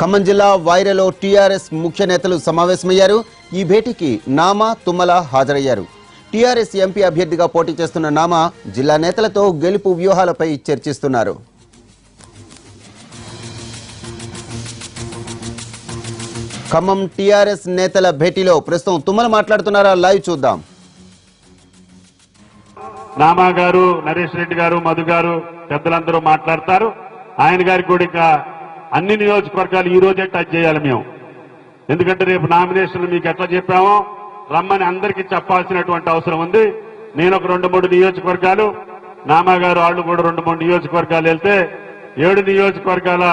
ఖమ్మం జిల్లా వైరలో టీఆర్ఎస్ ముఖ్య నేతలు సమావేశమయ్యారు. ఈ భేటీకి నామా తుమ్మల హాజరయ్యారు. టీఆర్ఎస్ ఎంపీ అభ్యర్థిగా పోటీ చేస్తున్న నామా జిల్లా నేతలతో గెలుపు వ్యూహాలపై చర్చిస్తున్నారు. ఖమ్మం టీఆర్ఎస్ నేతల భేటీలో ప్రస్తుతం తుమ్మల మాట్లాడుతున్నారా? లైవ్ చూద్దాం. నామా గారు నరేష్ రెడ్డి గారు మధు గారు పెద్దలందరూ మాట్లాడతారు. ఆయన గారికి కూడా ఇంకా అన్ని నియోజకవర్గాలు ఈ రోజే టచ్ చేయాలి మేము. ఎందుకంటే రేపు నామినేషన్లు మీకు ఎట్లా చెప్పామో రమ్మని అందరికీ చెప్పాల్సినటువంటి అవసరం ఉంది. నేను ఒక రెండు మూడు నియోజకవర్గాలు నామాగారు వాళ్ళు కూడా రెండు మూడు నియోజకవర్గాలు వెళ్తే ఏడు నియోజకవర్గాల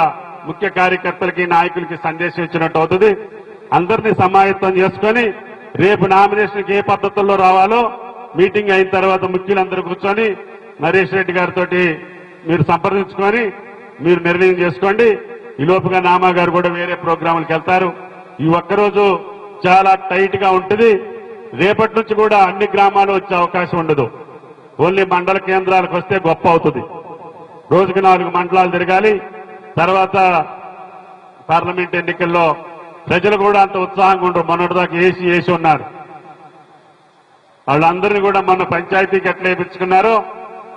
ముఖ్య కార్యకర్తలకి నాయకులకి సందేశం ఇచ్చినట్టు అవుతుంది. అందరినీ సమాయత్తం చేసుకొని రేపు నామినేషన్కి ఏ పద్ధతుల్లో రావాలో మీటింగ్ అయిన తర్వాత ముఖ్యులందరూ కూర్చొని నరేష్ రెడ్డి గారితో మీరు సంప్రదించుకొని మీరు నిర్ణయం చేసుకోండి. ఈ లోపుగా నామా గారు కూడా వేరే ప్రోగ్రాములకు వెళ్తారు. ఈ ఒక్కరోజు చాలా టైట్గా ఉంటుంది. రేపటి నుంచి కూడా అన్ని గ్రామాలు వచ్చే అవకాశం ఉండదు. ఓన్లీ మండల కేంద్రాలకు వస్తే గొప్ప అవుతుంది. రోజుకి నాలుగు మండలాలు తిరగాలి. తర్వాత పార్లమెంట్ ఎన్నికల్లో ప్రజలు కూడా అంత ఉత్సాహంగా ఉండరు. మొన్నటిదాకా ఏసీ వేసి ఉన్నారు. వాళ్ళందరినీ కూడా మన పంచాయతీకి ఎట్లా వేయించుకున్నారో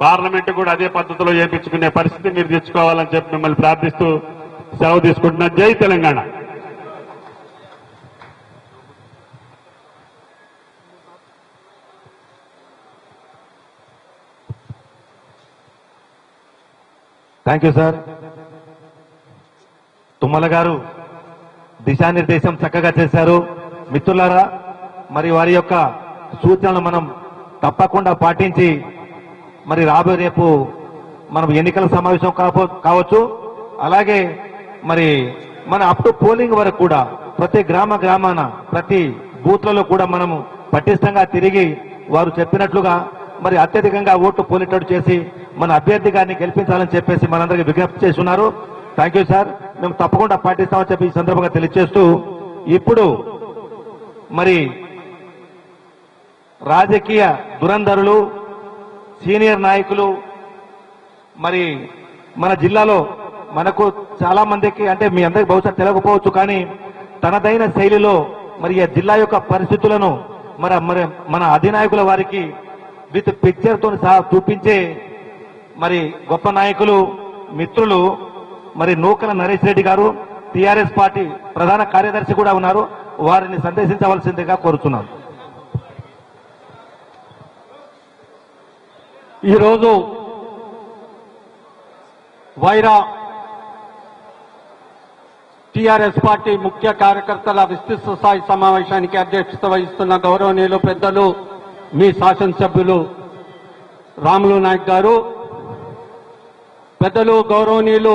పార్లమెంట్ కూడా అదే పద్ధతిలో వేయించుకునే పరిస్థితి మీరు తెచ్చుకోవాలని చెప్పి మిమ్మల్ని ప్రార్థిస్తూ సెలవు తీసుకుంటున్నా. జై Telangana. Thank you sir Tummala గారు దిశానిర్దేశం చక్కగా చేశారు. మిత్రులారా మరి వారి యొక్క సూచనలు మనం తప్పకుండా పాటించి మరి రాబోయే రేపు మనం ఎన్నికల సమావేశం కావచ్చు. అలాగే మరి మన అప్ టు పోలింగ్ వరకు కూడా ప్రతి గ్రామ గ్రామాన ప్రతి బూత్లలో కూడా మనము పటిష్టంగా తిరిగి వారు చెప్పినట్లుగా మరి అత్యధికంగా ఓటు పోలేటట్టు చేసి మన అభ్యర్థి గారిని గెలిపించాలని చెప్పేసి మనందరికీ విజ్ఞప్తి చేస్తున్నారు. థ్యాంక్ యూ సార్ మేము తప్పకుండా పాటిస్తామని చెప్పి ఈ సందర్భంగా తెలియజేస్తూ ఇప్పుడు మరి రాజకీయ దురంధరులు సీనియర్ నాయకులు మరి మన జిల్లాలో మనకు చాలా మందికి అంటే మీ అందరికి బహుశా తెలియకపోవచ్చు కానీ తనదైన శైలిలో మరి ఆ జిల్లా యొక్క పరిస్థితులను మరి మరి మన అధినాయకుల వారికి విత్ పిక్చర్తో సహా చూపించే మరి గొప్ప నాయకులు మిత్రులు మరి నూకల నరేష్ రెడ్డి గారు టిఆర్ఎస్ పార్టీ ప్రధాన కార్యదర్శి కూడా ఉన్నారు. వారిని సందేశించవలసిందిగా కోరుతున్నాను. ఈరోజు వైరా టిఆర్ఎస్ పార్టీ ముఖ్య కార్యకర్తల విస్తృత స్థాయి సమావేశానికి అధ్యక్షత వహిస్తున్న గౌరవనీయులు పెద్దలు మీ శాసనసభ్యులు రాములు నాయక్ గారు పెద్దలు గౌరవనీయులు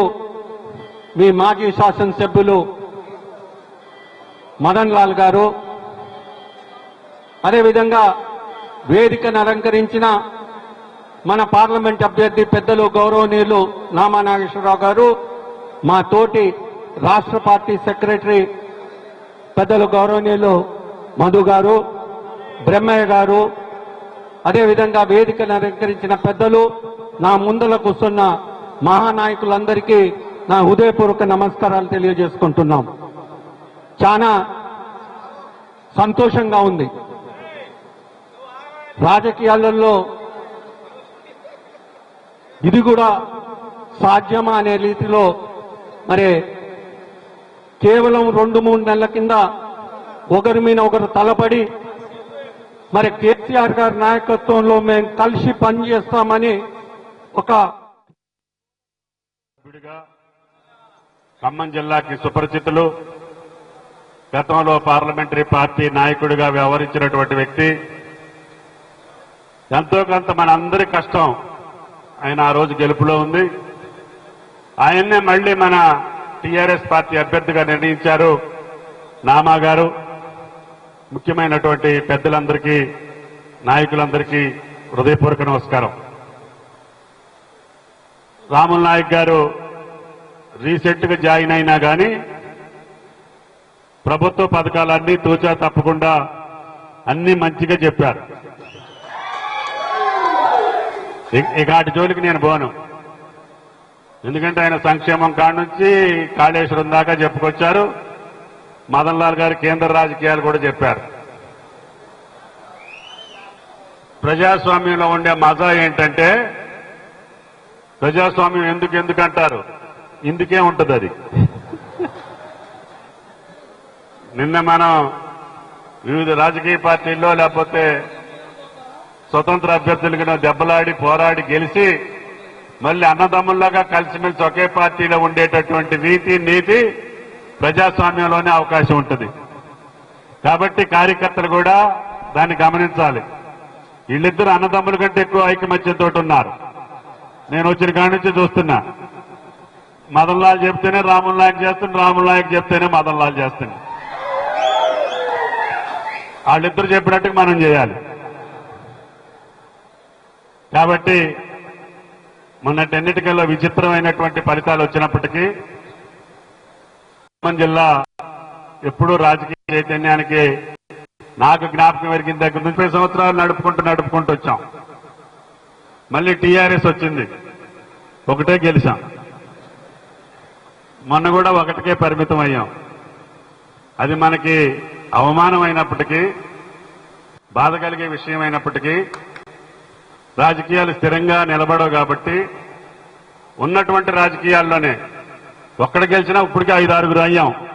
మీ మాజీ శాసనసభ్యులు మదన్ లాల్ గారు. అదేవిధంగా వేదికను అలంకరించిన మన పార్లమెంట్ అభ్యర్థి పెద్దలు గౌరవనీయులు నామా నాగేశ్వరరావు గారు మా తోటి రాష్ట్ర పార్టీ సెక్రటరీ పెద్దలు గౌరవనీయులు మధు గారు బ్రహ్మయ్య గారు అదేవిధంగా వేదికను అలంకరించిన పెద్దలు నా ముందల కూర్చున్న మహానాయకులందరికీ నా హృదయపూర్వక నమస్కారాలు తెలియజేసుకుంటున్నాం. చాలా సంతోషంగా ఉంది. రాజకీయాలలో ఇది కూడా సాధ్యమా అనే రీతిలో మరి కేవలం రెండు మూడు నెలల కింద ఒకరి మీద ఒకరు తలపడి మరి కేసీఆర్ గారి నాయకత్వంలో మేము కలిసి పనిచేస్తామని ఒక ఖమ్మం జిల్లాకి సుపరిచితులు గతంలో పార్లమెంటరీ పార్టీ నాయకుడిగా వ్యవహరించినటువంటి వ్యక్తి. ఎంతో కొంత మన అందరి కష్టం ఆయన ఆ రోజు గెలుపులో ఉంది. ఆయన్నే మళ్ళీ మన టీఆర్ఎస్ పార్టీ అభ్యర్థిగా నిర్ణయించారు నామా గారు ముఖ్యమైనటువంటి పెద్దలందరికీ నాయకులందరికీ హృదయపూర్వక నమస్కారం. రాముల్ నాయక్ గారు రీసెంట్గా జాయిన్ అయినా కానీ ప్రభుత్వ పథకాలన్నీ తూచా తప్పకుండా అన్ని మంచిగా చెప్పారు. ఇక- ఇక అటు జోలికి నేను పోను. ఎందుకంటే ఆయన సంక్షేమం కాడ నుంచి కాళేశ్వరం దాకా చెప్పుకొచ్చారు. మదన్ లాల్ గారు కేంద్ర రాజకీయాలు కూడా చెప్పారు. ప్రజాస్వామ్యంలో ఉండే మజా ఏంటంటే ప్రజాస్వామ్యం ఎందుకు ఎందుకు అంటారు ఇందుకే ఉంటుంది అది. నిన్న మనం వివిధ రాజకీయ పార్టీల్లో లేకపోతే స్వతంత్ర అభ్యర్థులకు దెబ్బలాడి పోరాడి గెలిచి మళ్ళీ అన్నదమ్ముల్లాగా కలిసిమెలిసి ఒకే పార్టీలో ఉండేటటువంటి రీతి నీతి ప్రజాస్వామ్యంలోనే అవకాశం ఉంటుంది. కాబట్టి కార్యకర్తలు కూడా దాన్ని గమనించాలి. వీళ్ళిద్దరు అన్నదమ్ముల కంటే ఎక్కువ ఐకమత్యంతో ఉన్నారు నేను వచ్చిన కాడి నుంచి చూస్తున్నా. మదన్ లాల్ చెప్తేనే రాముల్ నాయక్ చేస్తుంది రాముల్ నాయక్ చెప్తేనే మదన్ లాల్ చేస్తుంది వాళ్ళిద్దరు చెప్పినట్టుగా మనం చేయాలి. కాబట్టి మొన్నటన్నిటికల్లో విచిత్రమైనటువంటి ఫలితాలు వచ్చినప్పటికీ ఖమ్మం జిల్లా ఎప్పుడూ రాజకీయ చైతన్యానికి నాకు జ్ఞాపకం పెరిగిన దగ్గర ముప్పై సంవత్సరాలు నడుపుకుంటూ నడుపుకుంటూ వచ్చాం. మళ్ళీ టీఆర్ఎస్ వచ్చింది. ఒకటే గెలిచాం. మొన్న కూడా ఒకటికే పరిమితం అయ్యాం. అది మనకి అవమానం అయినప్పటికీ బాధ కలిగే విషయం అయినప్పటికీ రాజకీయాలు స్థిరంగా నిలబడవు కాబట్టి ఉన్నటువంటి రాజకీయాల్లోనే ఒక్కడ గెలిచినా ఇప్పటికే ఐదు ఆరుగురు అయ్యాం.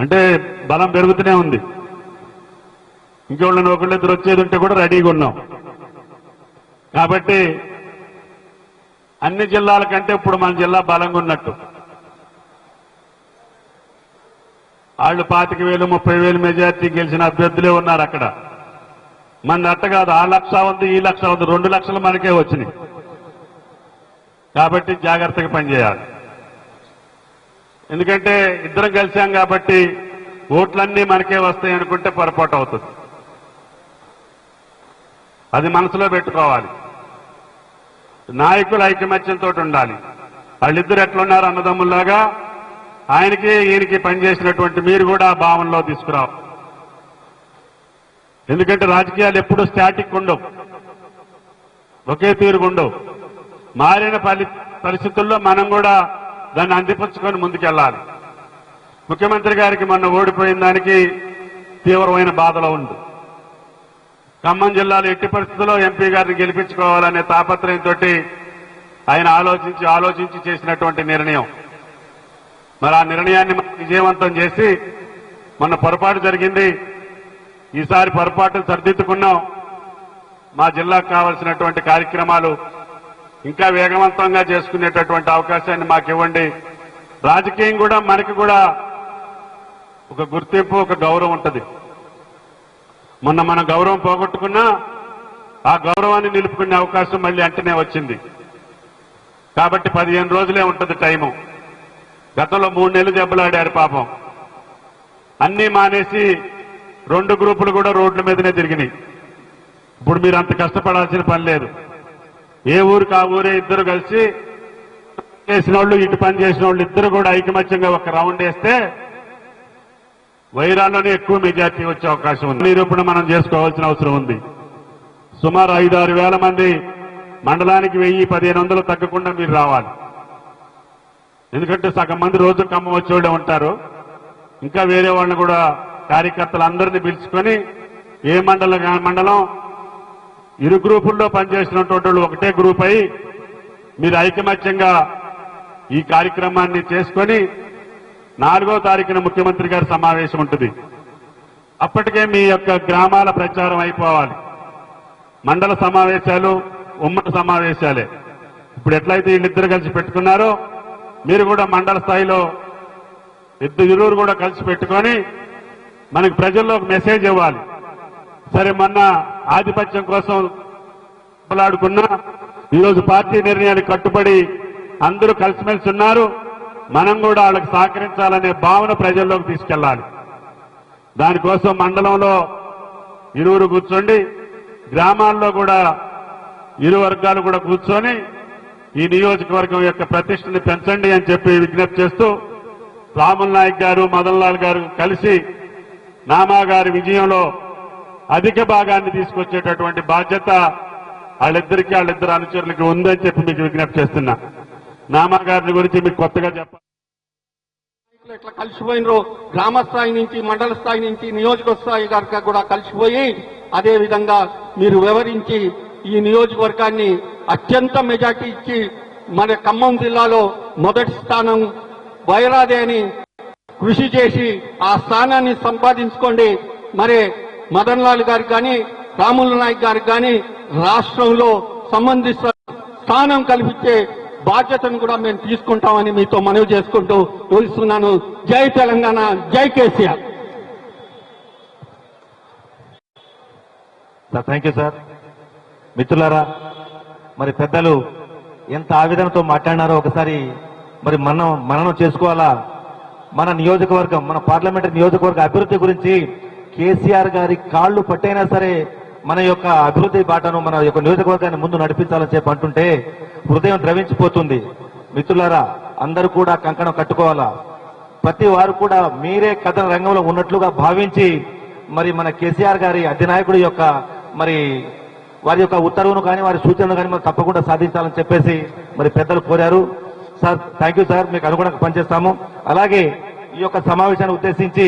అంటే బలం పెరుగుతూనే ఉంది. ఇంకోళ్ళని ఒకళ్ళిద్దరు వచ్చేది ఉంటే కూడా రెడీగా ఉన్నాం. కాబట్టి అన్ని జిల్లాల కంటే ఇప్పుడు మన జిల్లా బలంగా ఉన్నట్టు. వాళ్ళు పాతిక వేలు ముప్పై వేలు మెజార్టీ గెలిచిన అభ్యర్థులే ఉన్నారు అక్కడ. మన అట్ట కాదు ఆ లక్ష ఉంది ఈ లక్ష ఉంది రెండు లక్షలు మనకే వచ్చినాయి. కాబట్టి జాగ్రత్తగా పనిచేయాలి. ఎందుకంటే ఇద్దరం కలిసాం కాబట్టి ఓట్లన్నీ మనకే వస్తాయి అనుకుంటే పొరపాటు అవుతుంది. అది మనసులో పెట్టుకోవాలి. నాయకులు ఐకమత్యంతో ఉండాలి. వాళ్ళిద్దరు ఎట్లున్నారు అన్నదమ్ముల్లాగా ఆయనకి ఈయనకి పనిచేసినటువంటి మీరు కూడా ఆ భావనలో తీసుకురావు ఎందుకంటే రాజకీయాలు ఎప్పుడు స్టాటిక్ ఉండవు. ఒకే తీరుగుండవు మారిన పరిస్థితుల్లో మనం కూడా దాన్ని అందిపుచ్చుకొని ముందుకెళ్ళాలి. ముఖ్యమంత్రి గారికి మొన్న ఓడిపోయిన దానికి తీవ్రమైన బాధలో ఉంది. ఖమ్మం జిల్లాలో ఎట్టి పరిస్థితుల్లో ఎంపీ గారిని గెలిపించుకోవాలనే తాపత్రయంతో ఆయన ఆలోచించి ఆలోచించి చేసినటువంటి నిర్ణయం. మరి ఆ నిర్ణయాన్ని మనం విజయవంతం చేసి మొన్న పొరపాటు జరిగింది. ఈసారి పొరపాటు సరిదిద్దుకున్నాం. మా జిల్లాకు కావలసినటువంటి కార్యక్రమాలు ఇంకా వేగవంతంగా చేసుకునేటటువంటి అవకాశాన్ని మాకు ఇవ్వండి. రాజకీయం కూడా మనకి కూడా ఒక గుర్తింపు ఒక గౌరవం ఉంటుంది. మొన్న మనం గౌరవం పోగొట్టుకున్నా ఆ గౌరవాన్ని నిలుపుకునే అవకాశం మళ్ళీ అంటనే వచ్చింది. కాబట్టి పదిహేను రోజులే ఉంటుంది టైము. గతంలో మూడు నెలలు దెబ్బలాడారు పాపం. అన్నీ మానేసి రెండు గ్రూపులు కూడా రోడ్ల మీదనే తిరిగినాయి. ఇప్పుడు మీరు అంత కష్టపడాల్సిన పని లేదు. ఏ ఊరికి ఆ ఊరే ఇద్దరు కలిసి చేసిన వాళ్ళు ఇటు పని చేసిన వాళ్ళు ఇద్దరు కూడా ఐకమత్యంగా ఒక రౌండ్ వేస్తే వైరాల్లోనే ఎక్కువ మెజార్టీ వచ్చే అవకాశం ఉంది. నిరూపణ మనం చేసుకోవాల్సిన అవసరం ఉంది. సుమారు ఐదు ఆరు వేల మంది మండలానికి వెయ్యి పదిహేను వందలు తగ్గకుండా మీరు రావాలి. ఎందుకంటే సగం మంది రోజు ఖమ్మం వచ్చేవాళ్ళే ఉంటారు. ఇంకా వేరే వాళ్ళని కూడా కార్యకర్తలు అందరినీ పిలుచుకొని ఏ మండలం మండలం? ఇరు గ్రూపుల్లో పనిచేసినటువంటి వాళ్ళు ఒకటే గ్రూప్ అయి మీరు ఐకమత్యంగా ఈ కార్యక్రమాన్ని చేసుకొని నాలుగో తారీఖున ముఖ్యమంత్రి గారి సమావేశం ఉంటుంది. అప్పటికే మీ యొక్క గ్రామాల ప్రచారం అయిపోవాలి. మండల సమావేశాలు ఉమ్మడి సమావేశాలే. ఇప్పుడు ఎట్లయితే వీళ్ళిద్దరు కలిసి పెట్టుకున్నారో మీరు కూడా మండల స్థాయిలో ఇద్దరు ఇరువురు కూడా కలిసి పెట్టుకొని మనకి ప్రజల్లో ఒక మెసేజ్ ఇవ్వాలి. సరే మొన్న ఆధిపత్యం కోసం పోలాడుకున్నా ఈరోజు పార్టీ నిర్ణయానికి కట్టుబడి అందరూ కలిసిమెలిసి ఉన్నారు. మనం కూడా వాళ్ళకి సహకరించాలనే భావన ప్రజల్లోకి తీసుకెళ్ళాలి దానికోసం మండలంలో ఇరువురు కూర్చోండి. గ్రామాల్లో కూడా ఇరు వర్గాలు కూడా కూర్చొని ఈ నియోజకవర్గం యొక్క ప్రతిష్టని పెంచండి అని చెప్పి విజ్ఞప్తి చేస్తూ రాముల్ నాయక్ గారు మదన్లాల్ గారు కలిసి నామా గారి విజయంలో అధిక భాగాన్ని తీసుకొచ్చేటటువంటి బాధ్యత వాళ్ళిద్దరికి వాళ్ళిద్దరు అనుచరులకి ఉందని చెప్పి మీకు విజ్ఞప్తి చేస్తున్నా. నామా గారిని గురించి మీకు కొత్తగా చెప్పాలి ఎట్లా కలిసిపోయినరు గ్రామ స్థాయి నుంచి మండల స్థాయి నుంచి నియోజకవర్గ స్థాయి కూడా కలిసిపోయి అదే విధంగా మీరు వివరించి ఈ నియోజకవర్గాన్ని అత్యంత మెజార్టీ ఇచ్చి మన ఖమ్మం జిల్లాలో మొదటి స్థానం వైరాదే అని కృషి చేసి ఆ స్థానాన్ని సంపాదించుకోండి. మరి మదన్ లాల్ గారికి కానీ రాములు నాయక్ గారికి కానీ రాష్ట్రంలో సంబంధిత స్థానం కల్పించే బాధ్యతను కూడా మేము తీసుకుంటామని మీతో మనవి చేసుకుంటూ తెలుస్తున్నాను జై తెలంగాణ జై KCR. Sir thank you sir. మిత్రులారా మరి పెద్దలు ఎంత ఆవేదనతో మాట్లాడినారో ఒకసారి మరి మనం మననం చేసుకోవాలా? మన నియోజకవర్గం మన పార్లమెంటరీ నియోజకవర్గ అభివృద్ధి గురించి కేసీఆర్ గారి కాళ్ళు పట్టైనా సరే మన యొక్క అభివృద్ధి బాటను మన యొక్క నియోజకవర్గాన్ని ముందు నడిపించాలని చెప్పి అంటుంటే హృదయం ద్రవించిపోతుంది. మిత్రులారా అందరూ కూడా కంకణం కట్టుకోవాలా? ప్రతి వారు కూడా మీరే కథన రంగంలో ఉన్నట్లుగా భావించి మరి మన కేసీఆర్ గారి అధినాయకుడి యొక్క మరి వారి యొక్క ఉత్తర్వును కానీ వారి సూచనలు కానీ మనం తప్పకుండా సాధించాలని చెప్పేసి మరి పెద్దలు కోరారు. సార్ థ్యాంక్ యూ సార్ మీకు అనుగుణంగా పనిచేస్తాము. అలాగే ఈ యొక్క సమావేశాన్ని ఉద్దేశించి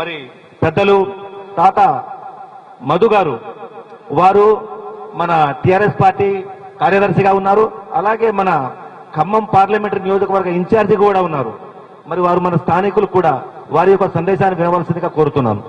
మరి పెద్దలు తాత మధు గారు వారు మన టిఆర్ఎస్ పార్టీ కార్యదర్శిగా ఉన్నారు. అలాగే మన ఖమ్మం పార్లమెంటరీ నియోజకవర్గ ఇన్ఛార్జి కూడా ఉన్నారు. మరి వారు మన స్థానికులు కూడా వారి యొక్క సందేశాన్ని వినవలసిందిగా కోరుతున్నాను.